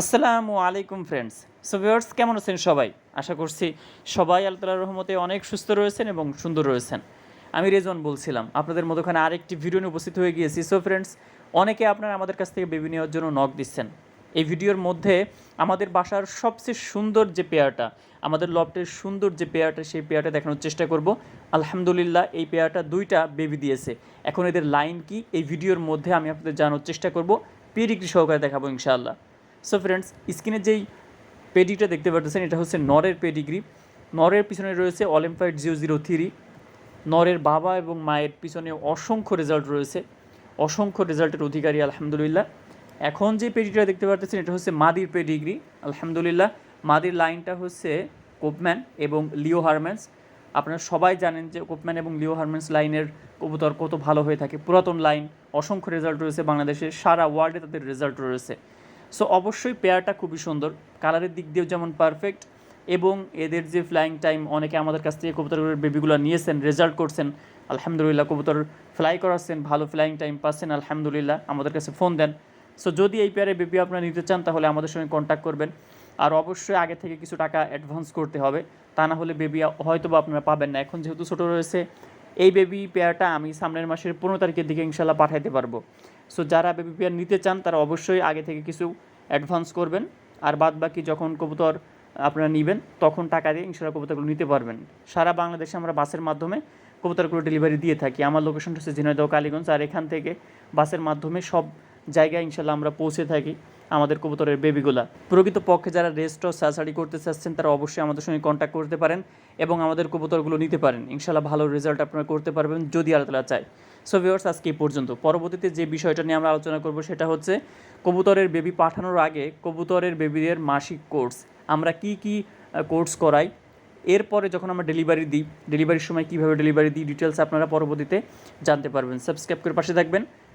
আসসালামু আলাইকুম friends so viewers কেমন আছেন সবাই? আশা করছি সবাই আল্লাহ রহমতে অনেক সুস্থ রয়েছেন এবং সুন্দর রয়েছেন। আমি রেজন বলছিলাম, আপনাদের মধ্যখানে আরেকটি ভিডিও নিয়ে উপস্থিত হয়ে গিয়েছি। সো ফ্রেন্ডস অনেকে আপনারা আমাদের কাছ থেকে বেবি নেওয়ার জন্য নখ দিচ্ছেন। এই ভিডিওর মধ্যে আমাদের বাসার সবচেয়ে সুন্দর যে পেয়ারটা, আমাদের লফটের সুন্দর যে পেয়ারটা, সেই পেয়ারটা দেখানোর চেষ্টা করব। আলহামদুলিল্লাহ, এই পেয়ারটা দুইটা বেবি দিয়েছে। এখন এদের লাইন কি? এই ভিডিওর মধ্যে আমি আপনাদের জানার চেষ্টা করব। পিডিগ্রি সহকারে দেখাবো, ইনশাআল্লাহ। সো ফ্রেন্ডস স্ক্রিনে যেই পেডিটা দেখতে পাচ্ছেন এটা হচ্ছে নরের পেডিগ্রি নরের পিছনে রয়েছে অলিম্পাইড জিরো জিরো থ্রি নরের বাবা এবং মায়ের পিছনে অসংখ্য রেজাল্ট রয়েছে। অসংখ্য রেজাল্টের অধিকারী, আলহামদুলিল্লাহ। এখন যে পেডিটা দেখতে পাচ্ছেন এটা হচ্ছে মাদির পেডিগ্রি আলহামদুলিল্লাহ। মাদির লাইনটা হচ্ছে কোপম্যান এবং লিও হারম্যান্স আপনারা সবাই জানেন যে কোপম্যান এবং লিও হারম্যান্স লাইনের কবুতর কত ভালো হয়ে থাকে। পুরাতন লাইন অসংখ্য রেজাল্ট রয়েছে বাংলাদেশে। সারা ওয়ার্ল্ডে তাদের রেজাল্ট রয়েছে। সো অবশ্যই পেয়ারটা খুবই সুন্দর। কালারের দিক দিয়েও যেমন পারফেক্ট এবং এদের যে ফ্লাইং টাইম অনেকে আমাদের কাছ থেকে কবুতরের বেবিগুলো নিয়েছেন রেজাল্ট করছেন। আলহামদুলিল্লাহ, কবুতর ফ্লাই করাচ্ছেন, ভালো ফ্লাইং টাইম পাচ্ছেন, আলহামদুলিল্লাহ, আমাদের কাছে ফোন দেন। সো যদি এই পেয়ারে বেবি আপনারা নিতে চান, তাহলে আমাদের সঙ্গে কন্ট্যাক্ট করবেন। আর অবশ্যই আগে থেকে কিছু টাকা অ্যাডভান্স করতে হবে। তা না হলে বেবি হয়তো বা আপনারা পাবেন না। এখন যেহেতু ছোটো রয়েছে এই বেবি পেয়ারটা আমি সামনের মাসের পনেরো তারিখের দিকে ইনশাল্লাহ পাঠাইতে পারব। সো যারা বেবি পেয়ার নিতে চান, তারা অবশ্যই আগে থেকে কিছু অ্যাডভান্স করবেন, আর বাদ বাকি যখন কবুতর আপনারা নেবেন, তখন টাকা দিয়ে ইনশাল্লাহ কবুতরগুলো নিতে পারবেন। সারা বাংলাদেশে আমরা বাসের মাধ্যমে কবুতরগুলো ডেলিভারি দিয়ে থাকি। আমার লোকেশনটা হচ্ছে ঝিনাইদহ, কালীগঞ্জ, আর এখান থেকে বাসের মাধ্যমে সব জায়গায় ইনশাল্লাহ আমরা পৌঁছে থাকি আমাদের কবুতরের বেবিগুলা প্রকৃত পক্ষে যারা রেস্ট ও সার্সারি করতে চাচ্ছেন, তারা অবশ্যই আমাদের সঙ্গে কন্ট্যাক্ট করতে পারেন এবং আমাদের কবুতরগুলো নিতে পারেন। ইনশাল্লাহ ভালো রেজাল্ট আপনারা করতে পারবেন যদি আল্লাহ চায়। সো ভিওর্স আজকে এই পর্যন্ত। পরবর্তীতে যে বিষয়টা নিয়ে আমরা আলোচনা করব সেটা হচ্ছে কবুতরের বেবি পাঠানোর আগে কবুতরের বেবিদের মাসিক কোর্স আমরা কি কি কোর্স করাই? এরপরে যখন আমরা ডেলিভারি দিই ডেলিভারির সময় কীভাবে ডেলিভারি দিই ডিটেলস আপনারা পরবর্তীতে জানতে পারবেন। সাবস্ক্রাইব করে পাশে থাকবেন।